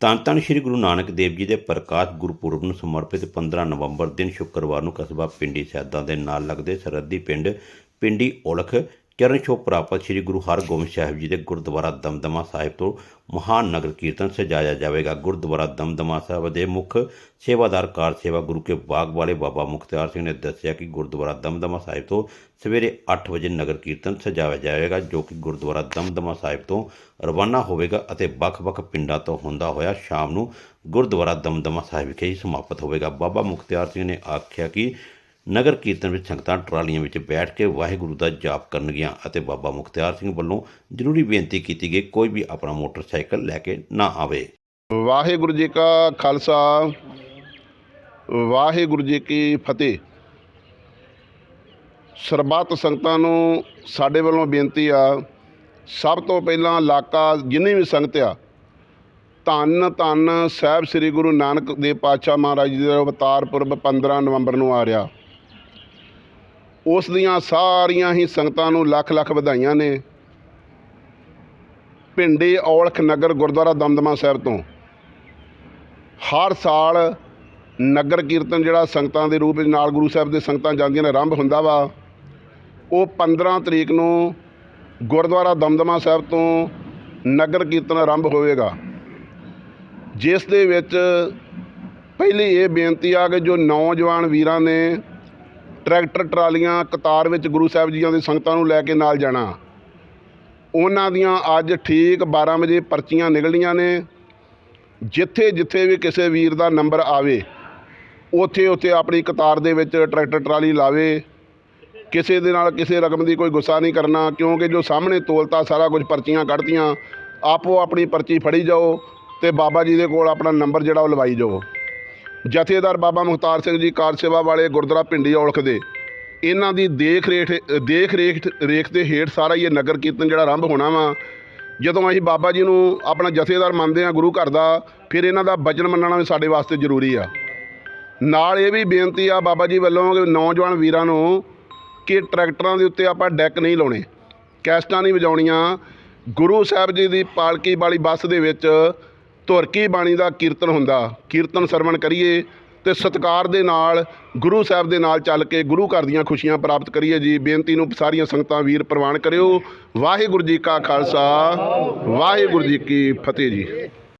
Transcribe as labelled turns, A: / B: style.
A: ਧੰਨ ਧੰਨ ਸ੍ਰੀ ਗੁਰੂ ਨਾਨਕ ਦੇਵ ਜੀ ਦੇ ਪ੍ਰਕਾਸ਼ ਗੁਰਪੁਰਬ ਨੂੰ ਸਮਰਪਿਤ 15 ਨਵੰਬਰ ਦਿਨ ਸ਼ੁੱਕਰਵਾਰ ਨੂੰ ਕਸਬਾ ਪਿੰਡੀ ਸੈਦਾਂ ਦੇ ਨਾਲ ਲੱਗਦੇ ਸਰਹੱਦੀ ਪਿੰਡ ਪਿੰਡੀ ਔਲਖ ਚਰਨ ਛੋਹ ਪ੍ਰਾਪਤ ਸ੍ਰੀ ਗੁਰੂ ਹਰਗੋਬਿੰਦ ਸਾਹਿਬ ਜੀ ਦੇ ਗੁਰਦੁਆਰਾ ਦਮਦਮਾ ਸਾਹਿਬ ਤੋਂ ਮਹਾਨ ਨਗਰ ਕੀਰਤਨ ਸਜਾਇਆ ਜਾਵੇਗਾ। ਗੁਰਦੁਆਰਾ ਦਮਦਮਾ ਸਾਹਿਬ ਦੇ ਮੁੱਖ ਸੇਵਾਦਾਰ, ਕਾਰ ਸੇਵਾ ਗੁਰੂ ਕੇ ਬਾਗ ਵਾਲੇ ਬਾਬਾ ਮੁਖਤਿਆਰ ਸਿੰਘ ਨੇ ਦੱਸਿਆ ਕਿ ਗੁਰਦੁਆਰਾ ਦਮਦਮਾ ਸਾਹਿਬ ਤੋਂ ਸਵੇਰੇ 8 ਵਜੇ ਨਗਰ ਕੀਰਤਨ ਸਜਾਇਆ ਜਾਵੇਗਾ, ਜੋ ਕਿ ਗੁਰਦੁਆਰਾ ਦਮਦਮਾ ਸਾਹਿਬ ਤੋਂ ਰਵਾਨਾ ਹੋਵੇਗਾ ਅਤੇ ਵੱਖ-ਵੱਖ ਪਿੰਡਾਂ ਤੋਂ ਹੁੰਦਾ ਹੋਇਆ ਸ਼ਾਮ ਨੂੰ ਗੁਰਦੁਆਰਾ ਦਮਦਮਾ ਸਾਹਿਬ ਵਿਖੇ ਹੀ ਸਮਾਪਤ ਹੋਵੇਗਾ। ਬਾਬਾ ਮੁਖਤਿਆਰ ਸਿੰਘ ਨੇ ਆਖਿਆ ਕਿ ਨਗਰ ਕੀਰਤਨ ਵਿੱਚ ਸੰਗਤਾਂ ਟਰਾਲੀਆਂ ਵਿੱਚ ਬੈਠ ਕੇ ਵਾਹਿਗੁਰੂ ਦਾ ਜਾਪ ਕਰਨਗੀਆਂ ਅਤੇ ਬਾਬਾ ਮੁਖਤਿਆਰ ਸਿੰਘ ਵੱਲੋਂ ਜ਼ਰੂਰੀ ਬੇਨਤੀ ਕੀਤੀ ਗਈ ਕੋਈ ਵੀ ਆਪਣਾ ਮੋਟਰਸਾਈਕਲ ਲੈ ਕੇ ਨਾ ਆਵੇ।
B: ਵਾਹਿਗੁਰੂ ਜੀ ਕਾ ਖਾਲਸਾ, ਵਾਹਿਗੁਰੂ ਜੀ ਕੀ ਫਤਿਹ। ਸਰਬੱਤ ਸੰਗਤਾਂ ਨੂੰ ਸਾਡੇ ਵੱਲੋਂ ਬੇਨਤੀ ਆ, ਸਭ ਤੋਂ ਪਹਿਲਾਂ ਇਲਾਕਾ ਜਿੰਨੀ ਵੀ ਸੰਗਤ ਆ, ਧੰਨ ਧੰਨ ਸਾਹਿਬ ਸ੍ਰੀ ਗੁਰੂ ਨਾਨਕ ਦੇਵ ਪਾਤਸ਼ਾਹ ਮਹਾਰਾਜ ਜੀ ਦਾ ਅਵਤਾਰ ਪੁਰਬ 15 ਨਵੰਬਰ ਨੂੰ ਆ ਰਿਹਾ। ਉਸ ਦੀਆਂ ਸਾਰੀਆਂ ਹੀ ਸੰਗਤਾਂ ਨੂੰ ਲੱਖ ਲੱਖ ਵਧਾਈਆਂ ਨੇ। ਪਿੰਡੀ ਔਲਖ ਨਗਰ ਗੁਰਦੁਆਰਾ ਦਮਦਮਾ ਸਾਹਿਬ ਤੋਂ। ਹਰ ਸਾਲ ਨਗਰ ਕੀਰਤਨ ਜਿਹੜਾ ਸੰਗਤਾਂ ਦੇ ਰੂਪ ਵਿੱਚ ਨਾਲ ਗੁਰੂ ਸਾਹਿਬ ਦੇ ਸੰਗਤਾਂ ਜਾਂਦੀਆਂ ਨੇ, ਆਰੰਭ ਹੁੰਦਾ ਵਾ। ਉਹ 15 ਤਰੀਕ ਨੂੰ ਗੁਰਦੁਆਰਾ ਦਮਦਮਾ ਸਾਹਿਬ ਤੋਂ ਨਗਰ ਕੀਰਤਨ ਆਰੰਭ ਹੋਵੇਗਾ। ਜਿਸ ਦੇ ਵਿੱਚ ਪਹਿਲੀ ਇਹ ਬੇਨਤੀ ਆ ਕਿ ਜੋ ਨੌਜਵਾਨ ਵੀਰਾਂ ਨੇ ਟਰੈਕਟਰ ਟਰਾਲੀਆਂ ਕਤਾਰ ਵਿੱਚ ਗੁਰੂ ਸਾਹਿਬ ਜੀਆਂ ਦੀ ਸੰਗਤਾਂ ਨੂੰ ਲੈ ਕੇ ਨਾਲ ਜਾਣਾ। ਉਹਨਾਂ ਦੀਆਂ ਅੱਜ ਠੀਕ 12 ਵਜੇ ਪਰਚੀਆਂ ਨਿਕਲਣੀਆਂ ਨੇ। ਜਿੱਥੇ ਜਿੱਥੇ ਵੀ ਕਿਸੇ ਵੀਰ ਦਾ ਨੰਬਰ ਆਵੇ, ਉੱਥੇ ਉੱਥੇ ਆਪਣੀ ਕਤਾਰ ਦੇ ਵਿੱਚ ਟਰੈਕਟਰ ਟਰਾਲੀ ਲਾਵੇ। ਕਿਸੇ ਦੇ ਨਾਲ ਕਿਸੇ ਰਕਮ ਦੀ ਕੋਈ ਗੁੱਸਾ ਨਹੀਂ ਕਰਨਾ, ਕਿਉਂਕਿ ਜੋ ਸਾਹਮਣੇ ਤੋਲਤਾ, ਸਾਰਾ ਕੁਝ ਪਰਚੀਆਂ ਕੱਢਤੀਆਂ। ਆਪੋ ਆਪਣੀ ਪਰਚੀ ਫੜੀ ਜਾਓ ਤੇ ਬਾਬਾ ਜੀ ਦੇ ਕੋਲ ਆਪਣਾ ਨੰਬਰ ਜਿਹੜਾ ਉਹ ਲਵਾਈ ਜਾਓ। ਜਥੇਦਾਰ ਬਾਬਾ ਮੁਖਤਾਰ ਸਿੰਘ ਜੀ ਕਾਰ ਸੇਵਾ ਵਾਲੇ ਗੁਰਦੁਆਰਾ ਪਿੰਡੀ ਔਲਖ ਦੇ। ਇਹਨਾਂ ਦੀ ਦੇਖ ਰੇਖ ਦੇਖ ਰੇਖ ਰੇਖ ਦੇ ਹੇਠ ਸਾਰਾ ਹੀ ਇਹ ਨਗਰ ਕੀਰਤਨ ਜਿਹੜਾ ਆਰੰਭ ਹੋਣਾ ਵਾ। ਜਦੋਂ ਅਸੀਂ ਬਾਬਾ ਜੀ ਨੂੰ ਆਪਣਾ ਜਥੇਦਾਰ ਮੰਨਦੇ ਆ ਗੁਰੂ ਘਰ ਦਾ, ਫਿਰ ਇਹਨਾਂ ਦਾ ਵਚਨ ਮੰਨਣਾ ਵੀ ਸਾਡੇ ਵਾਸਤੇ ਜ਼ਰੂਰੀ ਆ। ਨਾਲ ਇਹ ਵੀ ਬੇਨਤੀ ਆ ਬਾਬਾ ਜੀ ਵੱਲੋਂ ਕਿ ਨੌਜਵਾਨ ਵੀਰਾਂ ਨੂੰ ਕਿ ਟਰੈਕਟਰਾਂ ਦੇ ਉੱਤੇ ਆਪਾਂ ਡੈਕ ਨਹੀਂ ਲਾਉਣੇ, ਕੈਸਟਾਂ ਨਹੀਂ ਵਜਾਉਣੀਆਂ। ਗੁਰੂ ਸਾਹਿਬ ਜੀ ਦੀ ਪਾਲਕੀ ਵਾਲੀ ਬੱਸ ਦੇ ਵਿੱਚ ਧੁਰਕੀ ਬਾਣੀ ਦਾ ਕੀਰਤਨ ਹੁੰਦਾ। ਕੀਰਤਨ ਸਰਵਣ ਕਰੀਏ ਤੇ ਸਤਕਾਰ ਦੇ ਨਾਲ, ਗੁਰੂ ਸਾਹਿਬ ਦੇ ਨਾਲ ਚੱਲ ਕੇ ਗੁਰੂ ਘਰ ਦੀਆਂ ਖੁਸ਼ੀਆਂ ਪ੍ਰਾਪਤ ਕਰੀਏ ਜੀ। ਬੇਨਤੀ ਨੂੰ ਸਾਰੀਆਂ ਸੰਗਤਾਂ ਵੀਰ ਪ੍ਰਵਾਨ ਕਰਿਓ। ਵਾਹਿਗੁਰੂ ਜੀ ਕਾ ਖਾਲਸਾ, ਵਾਹਿਗੁਰੂ ਜੀ ਕੀ ਫਤਿਹ ਜੀ।